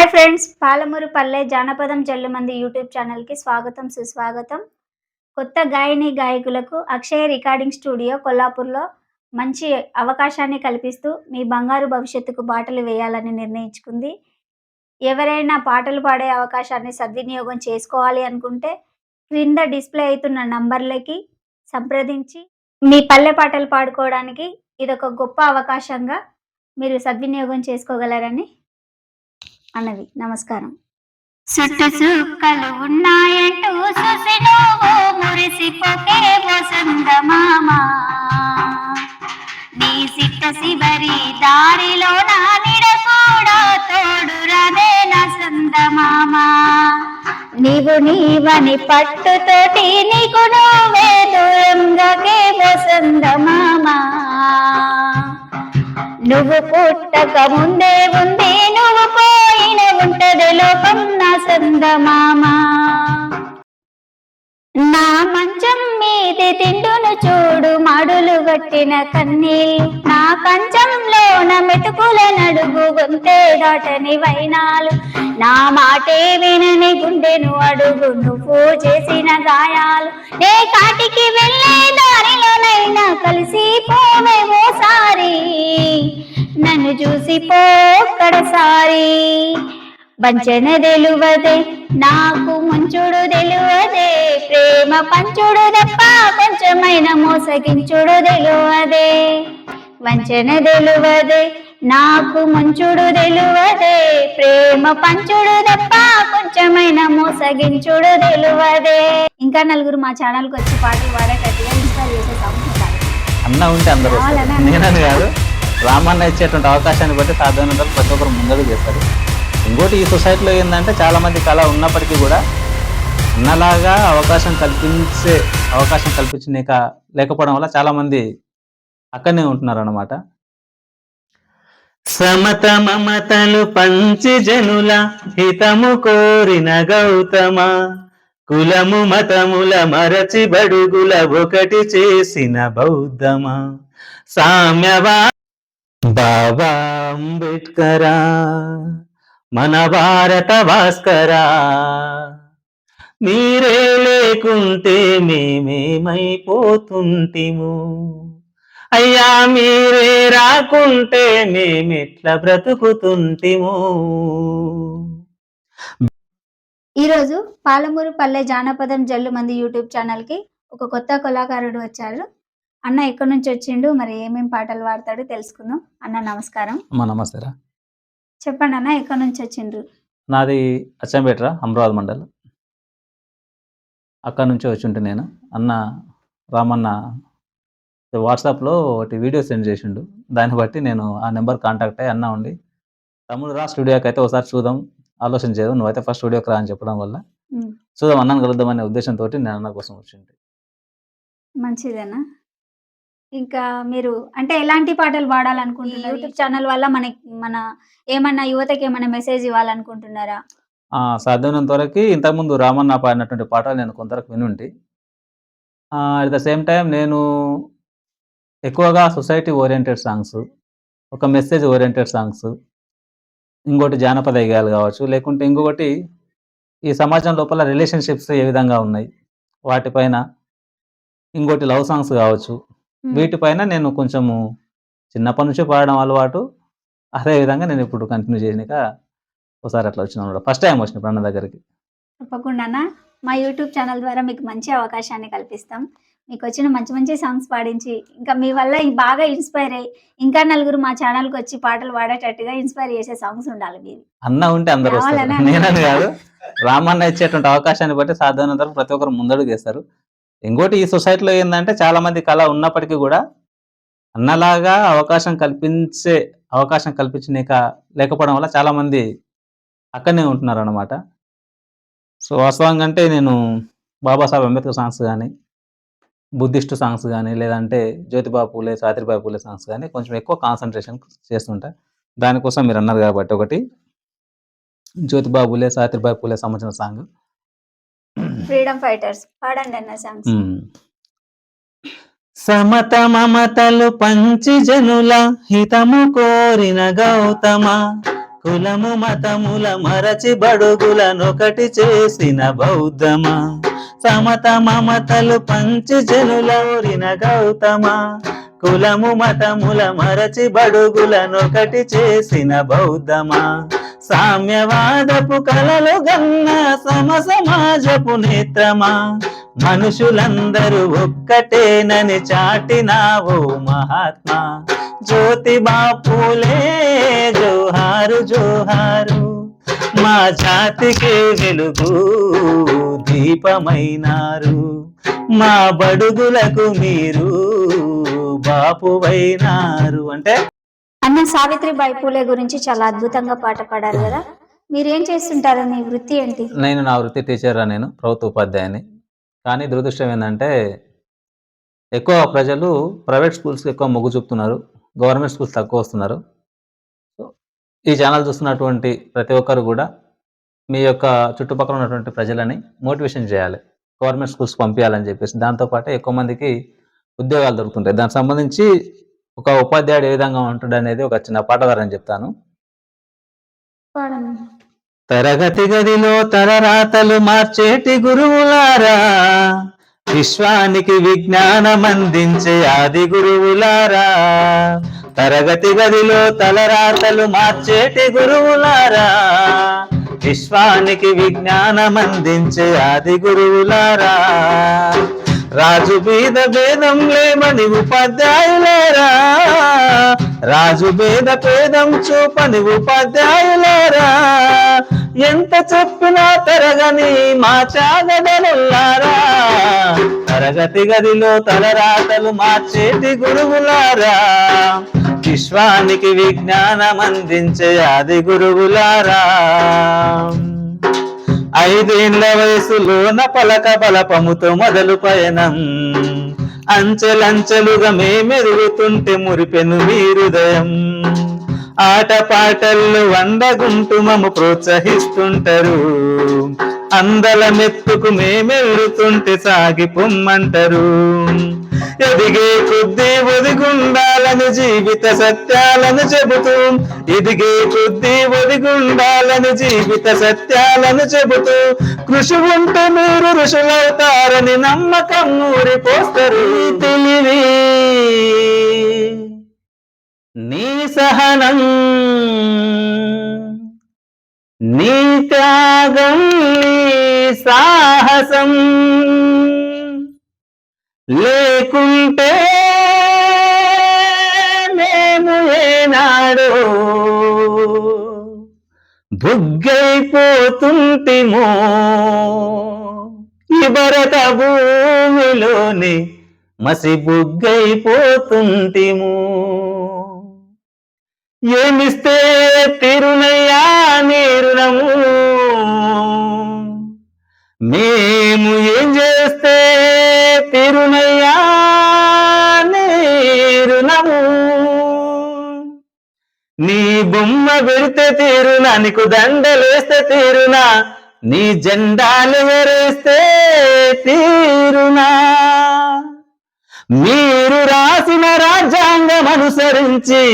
Hi friends Palamuru పల్లె జానపదం జల్లుమంది YouTube ఛానల్కి స్వాగతం సుస్వాగతం. కొత్త గాయని గాయకులకు అక్షయ రికార్డింగ్ స్టూడియో కొల్లాపూర్లో మంచి అవకాశాన్ని కల్పిస్తూ మీ బంగారు భవిష్యత్తుకు బాటలు వేయాలని నిర్ణయించుకుంది. ఎవరైనా పాటలు పాడే అవకాశాన్ని సద్వినియోగం చేసుకోవాలి అనుకుంటే క్రింద డిస్ప్లే అవుతున్న నంబర్లకి సంప్రదించి మీ పల్లె పాటలు పాడుకోవడానికి ఇదొక గొప్ప అవకాశంగా మీరు సద్వినియోగం చేసుకోగలరని అన్నవి నమస్కారం. చుట్టు చుక్కలు ఉన్నాయంటూ సుసినోవో నువ్వు మురిసిపోకే వసంత మామ. నీ సిట్ట శిబరి దారిలో నా నిడ కూడా తోడు రదే నా సంద మామ. నీవు నీవని పట్టుతోటి నీకు నువ్వే దూరంగాకే వసంత మామ. నువ్వు పుట్టక ముందే ఉంది నువ్వు లోకం నా సందమామ నా మంచం మీది తిండును చూడు మడులు గట్టిన కన్నీళ్ళు నా కంచంలోన మెతుకుల నడుగు గొంతే దాటని వైనాలు. నా మాటే వినని గుండెను అడుగు నువ్వు చేసిన గాయాలు. నే కాటికి వెళ్ళే దారిలోనైనా కలిసి పోవే ఓసారి. నన్ను చూసి పోక్కడసారి వంచన తెలువదే నాకు ముంచుడు తెలువదే ప్రేమ పంచుడు తప్ప కొంచెమైన మోసగించుడు తెలువదే. వంచన తెలువదే నాకు ముంచుడు తెలువదే ప్రేమ పంచుడు తప్ప కొంచెమైన మోసగించుడు తెలువదే. ఇంకా నలుగురు మా ఛానల్కి వచ్చి పాటలు పాడేటట్టుగా ఇన్స్టాల్ చేసే సాంగ్స్ ఉండాలి అన్న ఉంటే అందరూ? నేనని కాదు రామన్న ఇచ్చేటువంటి అవకాశాన్ని బట్టి సాధారణంగా ప్రతి ఒక్కరు ముందడుగు చేస్తారు ఇంకోటి ఈ సొసైటీలో ఏంటంటే చాలా మంది కళ ఉన్నప్పటికీ కూడా అన్నలాగా అవకాశం కల్పించే అవకాశం కల్పించలేక లేకపోవడం వల్ల చాలా మంది అక్కడనే ఉంటున్నారు అన్నమాట సమత మమతలు పంచి జనుల హితము కోరిన గౌతమ కులము మతముల మరచి బడుగుల ఒకటి చేసిన బౌద్ధమా. సామ్యవా బాబా అంబేడ్కరా మన భారత భాస్కరా మీరే లేకుంటే మేమేమైపోతుంటిము. అయ్యా మీరే రాకుంటే మేమెట్లా బ్రతుకుతుంటిము. ఈరోజు పాలమూరు పల్లె జానపదం జల్లు మంది యూట్యూబ్ ఛానల్కి ఒక కొత్త కళాకారుడు వచ్చారు. అన్న ఎక్కడి నుంచి వచ్చిండు? మరి ఏమేం పాటలు పాడతాడో తెలుసుకుందాం. అన్న నమస్కారం. అమ్మా నమస్తేరా చెప్పండి అన్న ఎక్కడి నుంచి వచ్చిండ్రు? నాది అచ్చంపేటరా అమరావతి మండల్. అక్కడ నుంచి వచ్చి ఉంటే నేను. అన్న రామన్న వాట్సాప్లో ఒకటి వీడియో సెండ్ చేసిండు. దాన్ని బట్టి నేను ఆ నెంబర్ కాంటాక్ట్ అయ్యి అన్న ఉండి తమ్ముడు రా స్టూడియోకి అయితే ఒకసారి చూద్దాం ఆలోచన చేద్దాం నువ్వైతే ఫస్ట్ స్టూడియోకి రా అని చెప్పడం వల్ల చూద్దాం అన్నను కలుద్దాం అనే ఉద్దేశంతో నేను అన్న కోసం వచ్చింది మంచిదేనా? ఇంకా మీరు అంటే ఎలాంటి పాటలు పాడాలనుకుంటున్నారు? యూట్యూబ్ ఛానల్ వల్ల మనకి మన ఏమన్నా యువతకి ఏమన్నా మెసేజ్ ఇవ్వాలనుకుంటున్నారా? ఆ, సాధ్యమైనంత వరకు ఇంతకుముందు రామన్న పాడినటువంటి పాటలు నేను కొంతవరకు వినుంటి. అట్ ద సేమ్ టైం నేను ఎక్కువగా సొసైటీ ఓరియంటెడ్ సాంగ్స్ ఒక మెసేజ్ ఓరియంటెడ్ సాంగ్స్ ఇంకోటి జానపద గేయాలు కావచ్చు లేకుంటే ఇంకొకటి ఈ సమాజం లోపల రిలేషన్షిప్స్ ఏ విధంగా ఉన్నాయి వాటిపైన ఇంకోటి లవ్ సాంగ్స్ కావచ్చు వీటిపైన నేను కొంచెము చిన్నప్పటి నుంచి పాడడం అలవాటు. అదే విధంగా నేను ఇప్పుడు కంటిన్యూ చేయనిక ఒకసారి అట్లా వచ్చిన ఫస్ట్ టైం వచ్చినప్పుడు అన్న దగ్గరికి. తప్పకుండా. మా యూట్యూబ్ ఛానల్ ద్వారా మీకు మంచి అవకాశాన్ని కల్పిస్తాం. మీకు వచ్చిన మంచి మంచి సాంగ్స్ పాడించి ఇంకా మీ వల్ల బాగా ఇన్స్పైర్ అయ్యి ఇంకా నలుగురు మా ఛానల్కి వచ్చి పాటలు పాడేటట్టుగా ఇన్స్పైర్ చేసే సాంగ్స్ ఉండాలి మీది అన్న ఉంటే అందరూ? నేనని కాదు. రామన్న ఇచ్చేటువంటి అవకాశాన్ని బట్టి సాధారణంగా ప్రతి ఒక్కరు ముందడుగు వేస్తారు. ఇంకోటి ఈ సొసైటీలో ఏంటంటే చాలామంది కళ ఉన్నప్పటికీ కూడా అన్నలాగా అవకాశం కల్పించే అవకాశం కల్పించలేక లేకపోవడం వల్ల చాలామంది అక్కడనే ఉంటున్నారు అన్నమాట సో వాస్తవంగా అంటే నేను బాబాసాహెబ్ అంబేద్కర్ సాంగ్స్ కానీ బుద్ధిస్ట్ సాంగ్స్ కానీ లేదంటే జ్యోతిబా పూలే సాత్రిబాయి పూలే సాంగ్స్ కానీ కొంచెం ఎక్కువ కాన్సన్ట్రేషన్ చేస్తుంటా. దానికోసం మీరు అన్నారు కాబట్టి ఒకటి జ్యోతిబా పూలే పూలే సంబంధించిన సాంగ్. ఫ్రీడమ్ ఫైటర్స్ పాడండి అన్న సాంగ్స్ సమత మమతలు పంచి జనుల హితము కోరిన గౌతమ కులము మతముల మరచి బడుగులనొకటి చేసిన బౌద్ధమా. సమత మమతలు పంచి జనులౌరిన గౌతమ కులము మతముల మరచి బడుగులనొకటి చేసిన బౌద్ధమా. సామ్యవాదపు కలలు గన్న సమ సమాజపు నేత్రమా? మనుషులందరూ ఒక్కటేనని చాటినావు మహాత్మా. జ్యోతి బాపులే జోహారు జోహారు. మా జాతికి వెలుగు దీపమైనారు. మా బడుగులకు మీరు బాపువైనారు. అంటే అన్న సావిత్రిబాయి పూలే గురించి చాలా అద్భుతంగా పాట పాడారు కదా. మీరేం చేస్తుంటారు? మీ వృత్తి ఏంటి? నేను నా వృత్తి టీచర్ నేను ప్రభుత్వ ఉపాధ్యాయుని. కానీ దురదృష్టం ఏంటంటే ఎక్కువ ప్రజలు ప్రైవేట్ స్కూల్స్కి ఎక్కువ మొగ్గు చూపుతున్నారు. గవర్నమెంట్ స్కూల్స్ తక్కువ వస్తున్నారు. ఈ ఛానల్ చూస్తున్నటువంటి ప్రతి ఒక్కరు కూడా మీ యొక్క చుట్టుపక్కల ఉన్నటువంటి ప్రజలని మోటివేషన్ చేయాలి. గవర్నమెంట్ స్కూల్స్ పంపించాలని చెప్పేసి దాంతోపాటు ఎక్కువ మందికి ఉద్యోగాలు దొరుకుతుంటాయి. దానికి సంబంధించి ఒక ఉపాధ్యాయుడు ఏ విధంగా ఉంటాడు అనేది ఒక చిన్న పాట ద్వారా చెప్తాను తరగతి గదిలో తరరాతలు మార్చేటి గురువులారా విశ్వానికి విజ్ఞానం అందించే ఆది గురువులారా. తరగతి గదిలో తలరాతలు మార్చేటి గురువులారా విశ్వానికి విజ్ఞానం అందించే ఆది గురువులారా. రాజు బీద భేదం లేమని ఉపాధ్యాయులారా. రాజు భేద భేదం చూపని ఉపాధ్యాయులారా. ఎంత చెప్పినా తరగని మా చాగదనులారా. తరగతి గదిలో తలరాతలు మార్చేటి గురువులారా. విశ్వానికి విజ్ఞానం అందించే ఆది గురువులారా. ఐదేళ్ళ వయసులోన పలక బలపముతో మొదలు పయనం. అంచెలంచెలుగా మేమెరుగుతుంటే మురిపెను మీ హృదయం. ఆట పాటల్లో వండగుంటూ మమ్ము ప్రోత్సహిస్తుంటారు. అందల మెత్తుకు మేమెళ్ళుతుంటే సాగి పొమ్మంటారు ఎదిగే కొద్దీ ఒదిగుండాలని జీవిత సత్యాలను చెబుతూ ఎదిగే కొద్దీ ఒదిగుండాలని జీవిత సత్యాలను చెబుతూ కృషి ఉంటే మీరు ఋషులవుతారని నమ్మకం ఊరిపోస్తారు తెలివి. నీ సహనం నీ త్యాగం నీ సాహసం. లేకుంటే మేము ఏనాడు బుగ్గైపోతుంటిమో. ఈ భూమిలోని మసి బుగ్గైపోతుంటిము. ఏమిస్తే తిరునయ్యా నీరునము మేము ఏం చేస్తే తిరునయ్యా నీరునము నీ బొమ్మ పెడితే తీరునా నీకు దండలేస్తే తీరునా నీ జెండాలు ఎగరేస్తే తీరునా. మీరు రాసిన రాజ్యాంగం అనుసరించి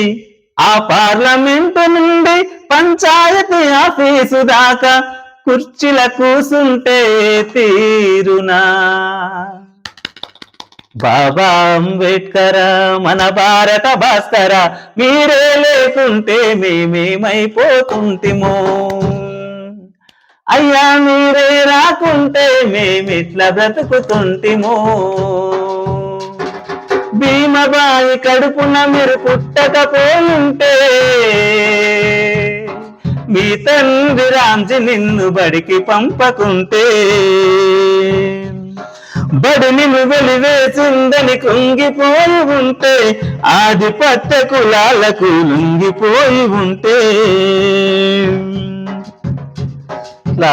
ఆ పార్లమెంటు నుండి పంచాయతీ ఆఫీసు దాకా కుర్చీల కూసుంటే తీరునా. బాబా అంబేద్కర మన భారత భాస్కర మీరే లేకుంటే మేమేమైపోతుంటిమో. అయ్యా మీరే రాకుంటే మేమిట్లా బ్రతుకుతుంటిమో. భీమబాయి కడుపున మీరు పుట్టకపోయింటే మీ తండ్రి రాంజీ నిన్ను బడికి పంపకుంటే. బడి నిన్ను వెలివేసిందని కుంగిపోయి ఉంటే ఆధిపత్య కులాలకు లొంగిపోయి ఉంటే. ఇట్లా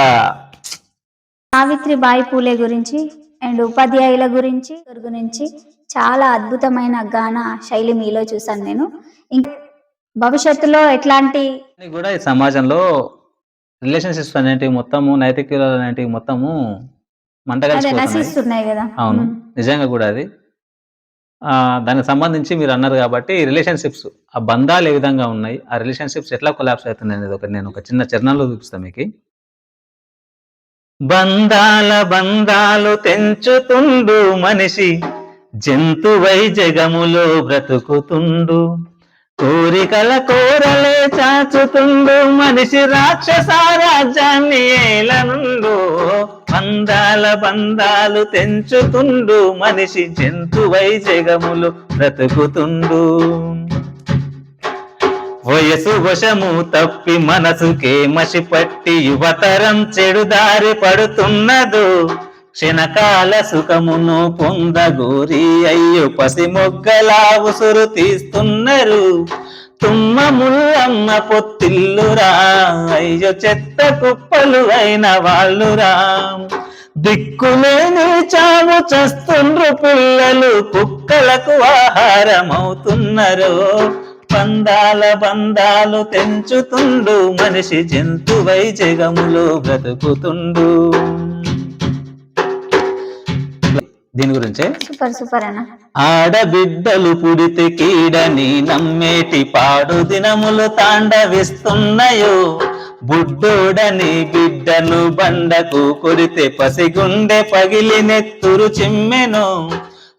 సావిత్రిబాయి పూలే గురించి అండ్ ఉపాధ్యాయుల గురించి గురించి చాలా అద్భుతమైన గాన శైలి మీలో చూసాను నేను. ఇంకా భవిష్యత్తులో ఎట్లాంటి కూడా ఈ సమాజంలో రిలేషన్షిప్స్ అనేటివి మొత్తము నైతిక విలువలు అనేటివి మొత్తము మంట కలిసిపోతున్నాయి కదా. అవును. నిజంగా కూడా అది. ఆ, దానికి సంబంధించి మీరు అన్నారు కాబట్టి రిలేషన్షిప్స్ ఆ బంధాలు ఏ విధంగా ఉన్నాయి ఆ రిలేషన్షిప్స్ ఎట్లా కొలాప్స్ అవుతుంది అనేది ఒక నేను ఒక చిన్న చరణంలో చూపిస్తాను మీకు. బంధాల బంధాలు తెంచుతుండు మనిషి జంతువై జగములో బ్రతుకుతుండు. కోరికల కోరలే చాచుతుండు మనిషి రాక్షస రాజ్యాన్ని ఏలనుండు. బంధాల బంధాలు తెంచుతుండు మనిషి జంతువై జగములు బ్రతుకుతుండు. వయసు వశము తప్పి మనసుకే మసి పట్టి యువతరం చెడుదారి పడుతున్నదు. క్షణకాల సుఖమును పొందగోరి అయ్యో పసి మొగ్గలా ఉసురు తీస్తున్నారు. తుమ్మ ముల్లమ్మ పొత్తిల్లురా. అయ్యో చెత్త కుప్పలు అయిన వాళ్ళురా. దిక్కులేని చావు చస్తుండ్రు పిల్లలు కుక్కలకు ఆహారమవుతున్నారు. పందాల బంధాల బంధాలు తెంచుతుండు మనిషి జంతువై జగములో బ్రతుకుతుండు. దీని గురించే? సూపర్ సూపర్ అన్న. ఆడబిడ్డలు పుడితే కీడని నమ్మేటి పాడు దినములు తాండవిస్తున్నాయో. బుడ్డోడని బిడ్డను బండకు కొడితే పసిగుండె పగిలి నెత్తురు చిమ్మెను.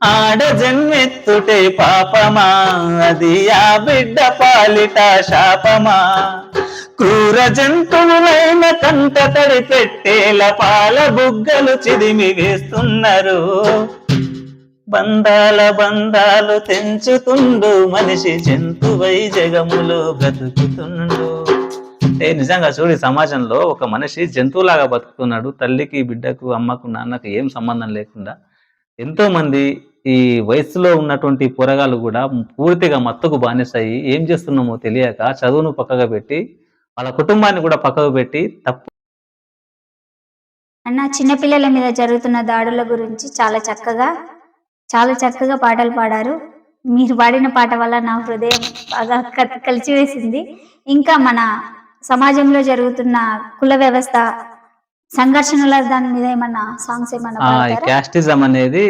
ఆడ జన్మెత్తుటే పాపమా అది ఆ బిడ్డ పాలిట శాపమా. క్రూర జంతువులైన కంట తడి పెట్టేల పాల బుగ్గలు చిదిమి వేస్తున్నారు. బంధాల బంధాలు తెంచుతుండు మనిషి జంతువై జగములో బ్రతుకుతుండు. అంటే నిజంగా చూడు సమాజంలో ఒక మనిషి జంతువులాగా బతుకుతున్నాడు. తల్లికి బిడ్డకు అమ్మకు నాన్నకు ఏం సంబంధం లేకుండా ఎంతో మంది ఈ వయసులో ఉన్నటువంటి పోరగాళ్ళు కూడా పూర్తిగా మత్తుకు బానిసాయి ఏం చేస్తున్నామో తెలియక చదువును పక్కగా పెట్టి వాళ్ళ కుటుంబాన్ని కూడా పక్కకు పెట్టి తప్పు అన్న చిన్నపిల్లల మీద జరుగుతున్న దాడుల గురించి చాలా చక్కగా చాలా చక్కగా పాటలు పాడారు. మీరు పాడిన పాట వల్ల నా హృదయం బాగా కలిచివేసింది ఇంకా మన సమాజంలో జరుగుతున్న కుల వ్యవస్థ సంఘర్షణల దాని మీద ఏమన్నా సాంగ్స్ ఏమన్నా? క్యాస్టిజం అనేది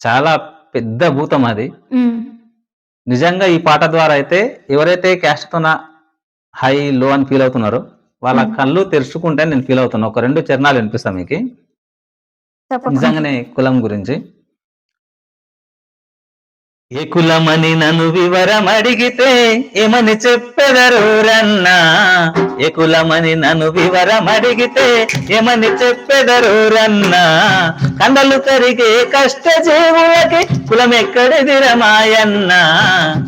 చాలా పెద్ద భూతం అది. నిజంగా ఈ పాట ద్వారా అయితే ఎవరైతే క్యాస్ట్ తోన హై లో అని ఫీల్ అవుతున్నారో వాళ్ళ. కళ్ళు తెరుచుకుంటే నేను ఫీల్ అవుతున్నా ఒక రెండు చరణాలు వినిపిస్తాను మీకు. నిజంగానే కులం గురించి ఏ కులమని నన్ను వివరం అడిగితే ఏమని చెప్పెదరూరన్నా ఏ కులమని నన్ను వివరం అడిగితే ఏమని చెప్పెదరూరన్నా కండలు కరిగే కష్ట జీవులకి కులం ఎక్కడిదిర మాయన్న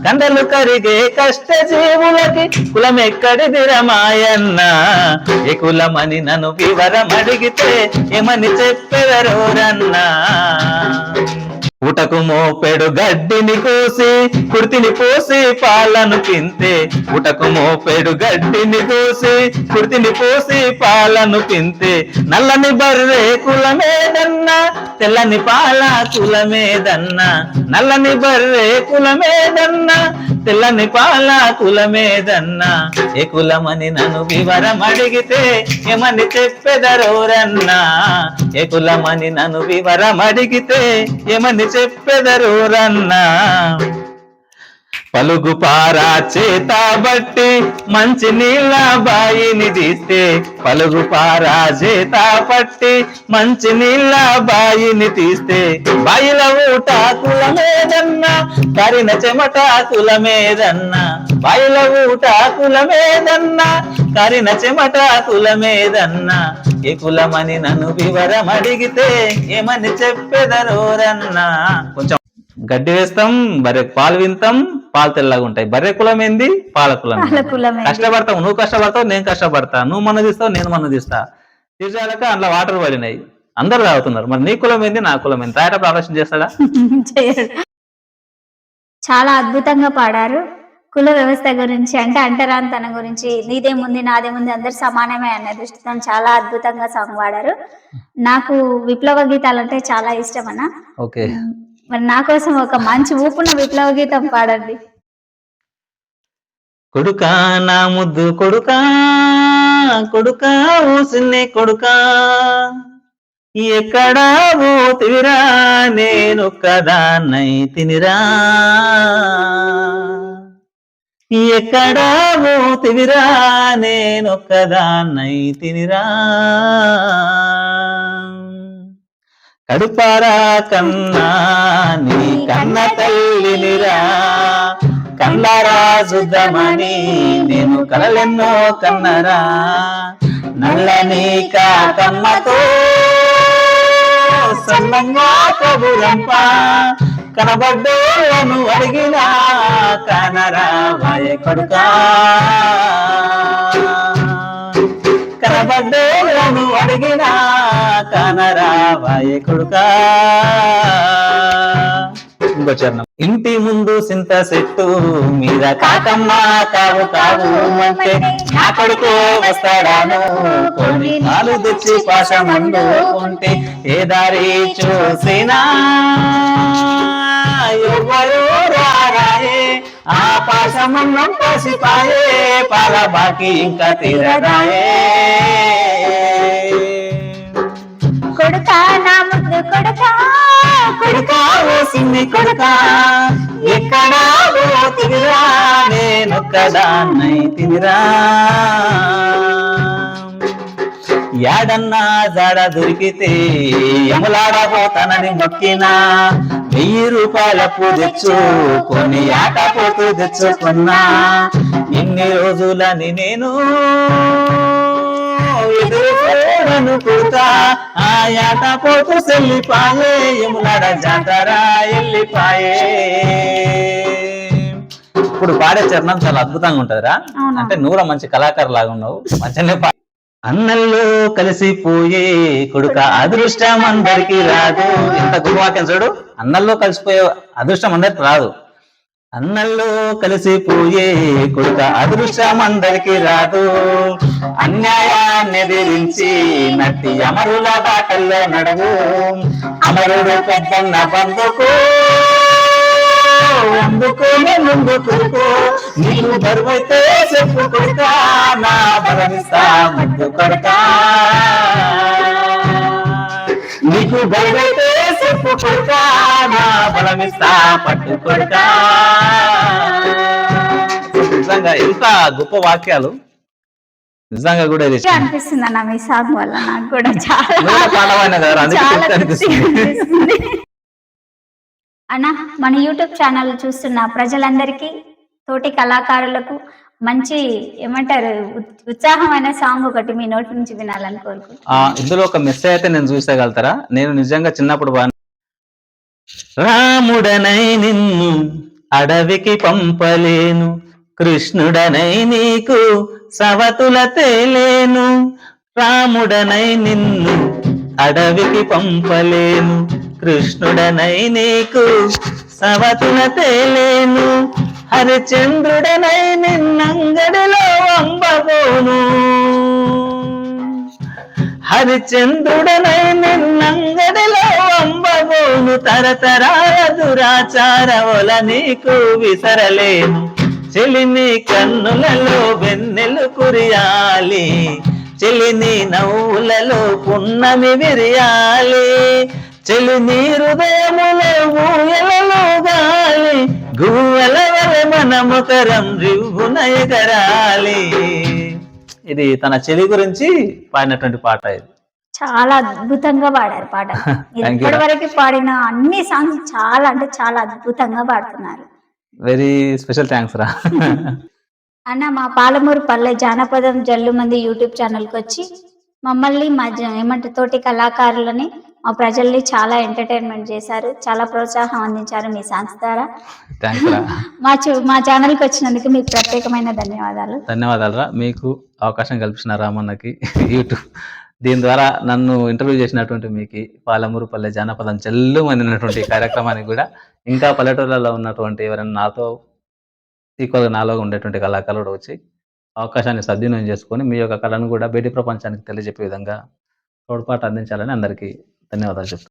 కండలు కరిగే కష్ట జీవులకి కులం ఎక్కడిదిర మాయన్న ఏ కులమని నన్ను వివరం అడిగితే ఏమని చెప్పెదరూరన్నా ఉటకు మోపెడు గడ్డిని కోసి కుర్తిని పోసి పాలను పింతే. ఉటకు మోపెడు గడ్డిని కోసి కుర్తిని పోసి పాలను పింతే. నల్లని బర్రే కులమేదన్న తెల్లని పాల కులమేదన్న నల్లని బర్రే కులమేదన్న తెల్లని పాల కులమేదన్న ఏ కులమని నన్ను వివరం అడిగితే ఏమని చెప్పెదరోరన్నా? ఏ కులమని నన్ను వివరం అడిగితే ఏమని చెప్పెదరు రన్నా. పారా చేత బట్టి మంచి నీళ్ళ బాయిని తీస్తే పలుగు పారా చేత పట్టి మంచి నీళ్ళ బాయిని తీస్తే బాయిల ఊట కులమేదన్నా కరిన చెమట కులమేదన్న. బాయిల ఊట కులమేదన్నా కరిన చెమట కులమేదన్న. ఏ కులమని నన్ను వివరం అడిగితే ఏమని చెప్పెదరోరన్నా? కొంచెం గడ్డి వేస్తాం బర్రె పాలు వింటాం పాలు తెల్లగా ఉంటాయి. బర్రె కులం ఏంది? పాల కులం కష్టపడతావు నువ్వు కష్టపడతావు నేను కష్టపడతా. నువ్వు మన తీస్తావు నేను మన తీస్తా. తీర్చాలక అందులో వాటర్ పడినాయి అందరు తాగుతున్నారు. మరి నీ కులం ఏంది నా కులం ఏంది? తాగటప్పుడు ఆలోచన చేస్తాడా. చాలా అద్భుతంగా పాడారు. కుల వ్యవస్థ గురించి అంటే అంటరాంతనం గురించి నీదేముంది నాదేముంది అందరు సమానమే అనే దృష్టితో చాలా అద్భుతంగా సాంగ్ పాడారు. నాకు విప్లవ గీతాలు అంటే చాలా ఇష్టం అన్న. ఓకే. మరి నా కోసం ఒక మంచి ఊపున విప్లవ గీతం పాడండి. కొడుకా నా ముద్దు కొడుకా కొడుకా ఊసిన్నే కొడుకా. ఎక్కడా పోతివిరా కదాన్నై తినిరా. ఎక్కడా పోతివిరా కదాన్నై తినిరా. కడుపారా కన్నా నీ కన్న తల్లినిరా. కళ్ళారా శుద్ధమని నేను కలలెన్నో కన్నరా. నల్లని కాకమ్మతో సన్నంగా కబురంప కనబడ్డోను అడిగినా కనరా వాయ కొడుకా. కనబడ్డోను అడిగినా రావాయి కొడుకా ఇంకో చరణం. ఇంటి ముందు సింత చెట్టు మీద కాకమ్మ కావు కావు అంటే నా కొడుకు వస్తాడాను. కొన్ని కాలు తెచ్చి పాశమండు ఉంటే ఏ దారి చూసినా. ఎవరు రారాయే ఆ పాశమన్నం పసిపాయే పాల బాకి ఇంకా తీరరాయే. కొడుకా నా ముద్దు కొడుకా కొడుకా ఓ కొడుకా. ఎక్కడా పోతివిరా నేనొక్కదాన్నై తినిరా. యాడన్నా జాడ దొరికితే ఎములాడబోతానని మొక్కినా. వెయ్యి రూపాయల పూ తెచ్చు కొన్ని ఆట పోతూ తెచ్చుకున్నా. ఎన్ని రోజులని నేను ఎదురు చూడను కొడుతా ఆ యాట పోతూ సెల్లిపాయే ఎములాడ జాతర ఎల్లిపాయే. ఇప్పుడు పాడే చరణం చాలా అద్భుతంగా ఉంటదిరా? అంటే నువ్వు కూడా మంచి కళాకారు లాగా ఉన్నావు. మంచిగానే పా- అన్నల్లో కలిసిపోయే కొడుక అదృష్టం అందరికి రాదు. ఎంత గురువాక్యం చూడు. అన్నల్లో కలిసిపోయే అదృష్టం అందరికి రాదు. అన్నల్లో కలిసిపోయే కొడుక అదృష్టం అందరికి రాదు. అన్యాయాన్ని ఎదిరించి నట్టి అమరుల బాటల్లో నడవు. అమరుడు పెద్దన్న బంధుకు అందుకునే ముందుకు నీకు బరువైతే చెప్పు కొడుక నా బలమిస్తా ముందు కొడుక. నీకు బరువైతే చెప్పు కొడుకా నా బలమిస్తా పట్టు కొడుకా నిజంగా ఎంత గొప్ప వాక్యాలు. నిజంగా కూడా ఇది అనిపిస్తుంది అన్న మీ సాంగ్ వల్ల నాకు కూడా చాలా. అన్న మన యూట్యూబ్ ఛానల్ చూస్తున్న ప్రజలందరికీ తోటి కళాకారులకు మంచి ఏమంటారు ఉత్- ఉత్సాహమైన సాంగ్ ఒకటి మీ నోటి నుంచి వినాలని కోరుకుంటున్నాను. ఇందులో ఒక మెసేజ్ అయితే నేను చూసేయగలుగుతారా? నేను నిజంగా చిన్నప్పుడు బాగా రాముడనై నిన్ను అడవికి పంపలేను కృష్ణుడనై నీకు సవతుల తేలేను రాముడనై నిన్ను అడవికి పంపలేను కృష్ణుడనై నీకు సవతుల తేలేను హరిచంద్రుడనై నిన్నంగడిలో వంబబోను. హరిచంద్రుడనై నిన్నంగడిలో వంబబోను తరతరాల దురాచారముల నీకు విసరలేను. చెలిని కన్నులలో వెన్నెలు కురియాలి. చెలిని నవ్వులలో పున్నమి విరియాలి. చెలిని హృదయములో ఊయలలో గాలి. గువ్వల వలె మనముకరం రివ్వున ఎగరాలి. ఇది తన చెలి గురించి పాడినటువంటి పాట ఇది. చాలా అద్భుతంగా పాడారు పాట. ఇప్పటి వరకు పాడిన అన్ని సాంగ్స్ చాలా అంటే చాలా అద్భుతంగా పాడుతున్నారు. వెరీ స్పెషల్ థ్యాంక్స్ రా. అన్న మా పాలమూరు పల్లె జానపదం జల్లు మంది యూట్యూబ్ ఛానల్కి వచ్చి మమ్మల్ని మా ఏమంటే తోటి కళాకారులని మా ప్రజల్ని చాలా ఎంటర్టైన్మెంట్ చేశారు. చాలా ప్రోత్సాహం అందించారు మీ సాంగ్స్ ద్వారా. మా మా ఛానల్కి వచ్చినందుకు మీకు ప్రత్యేకమైన ధన్యవాదాలు. ధన్యవాదాలు రా. మీకు అవకాశం కల్పించిన రామన్నకి యూట్యూబ్ దీని ద్వారా నన్ను ఇంటర్వ్యూ చేసినటువంటి మీకు పాలమూరు పల్లె జానపదం చెల్లు అందినటువంటి కార్యక్రమానికి కూడా ఇంకా పల్లెటూళ్ళలో ఉన్నటువంటి ఎవరైనా నాతో ఈక్వల్గా నాలో ఉండేటువంటి కళాకారుడు వచ్చి అవకాశాన్ని సద్వినియోగం చేసుకొని మీ యొక్క కళను కూడా బయటి ప్రపంచానికి తెలియజెప్పే విధంగా తోడ్పాటు అందించాలని అందరికీ ధన్యవాదాలు చెప్తాను